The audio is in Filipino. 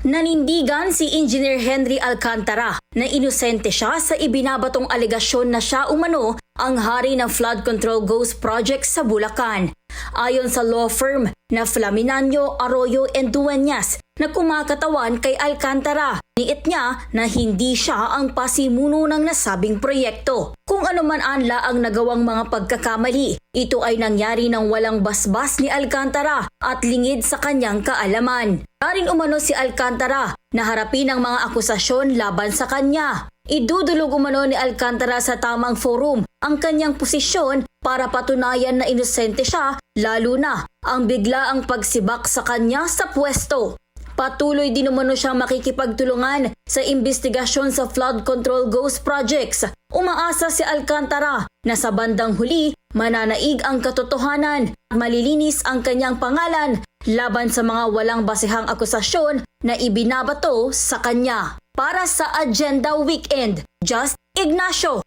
Nanindigan si Engineer Henry Alcantara na inosente siya sa ibinabatong alegasyon na siya umano ang hari ng flood control ghost project sa Bulacan. Ayon sa law firm na Flaminanyo, Arroyo and Dueñas na kumakatawan kay Alcantara, niit niya na hindi siya ang pasimuno ng nasabing proyekto. Kung ano man anla ang nagawang mga pagkakamali, ito ay nangyari ng walang basbas ni Alcantara at lingid sa kanyang kaalaman. Darin umano si Alcantara na harapin ang mga akusasyon laban sa kanya. Idudulog umano ni Alcantara sa tamang forum ang kanyang posisyon para patunayan na inosente siya lalo na ang bigla ang pagsibak sa kanya sa pwesto. Patuloy din umano siyang makikipagtulungan sa investigasyon sa flood control ghost projects. Umaasa si Alcantara na sa bandang huli mananaig ang katotohanan at malilinis ang kanyang pangalan laban sa mga walang basehang akusasyon na ibinabato sa kanya. Para sa Agenda Weekend, Just Ignacio